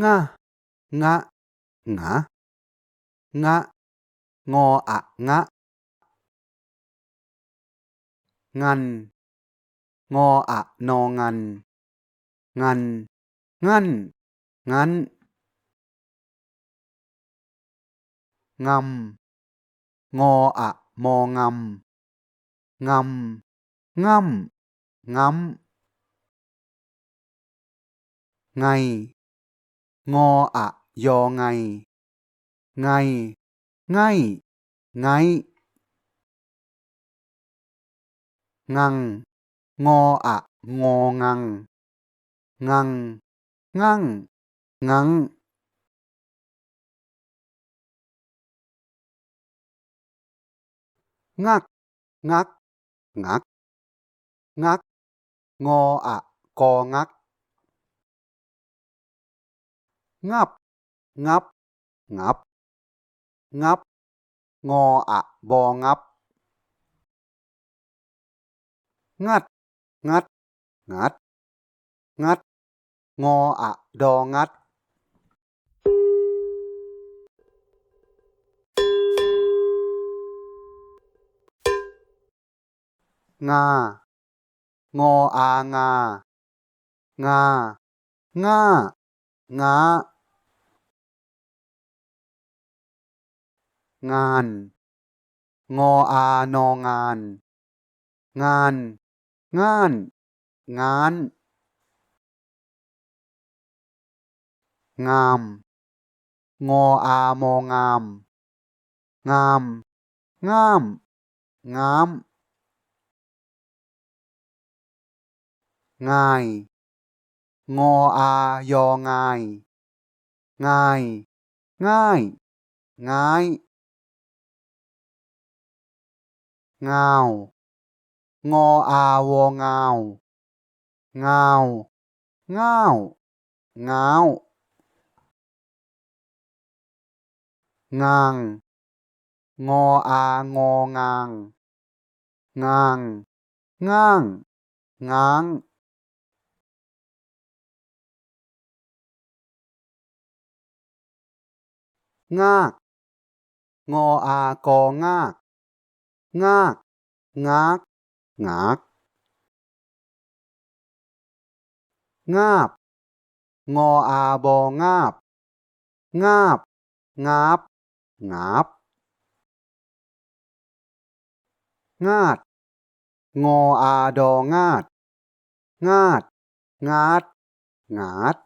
งะงะงะงะงออะงะงันงออะนองันงันงัน งออะมองำงำง่ำง้ำไงงออะยอไง ไง ไง ไง งัง งออะงองัง งัง งั่งงังงัก งัก งัก งัก งออะกองัก งับ งับ งับ งับ งออะบองับ งัด งัด งัด งัด งออะดองัดงา งออางา งา ง่า งา งาน งออานองาน งาน งาน งาน งาม งออามองาม งาม งาม งาม ง่าย งออายอง่าย ง่าย ง่าย ง่าย งาวงออาวองาวงาวง่าวง้าว งากงากงากงาบ งออาบองาบ งาบ งาบ งาบ งาด งออาดองาด งาด งาด งาด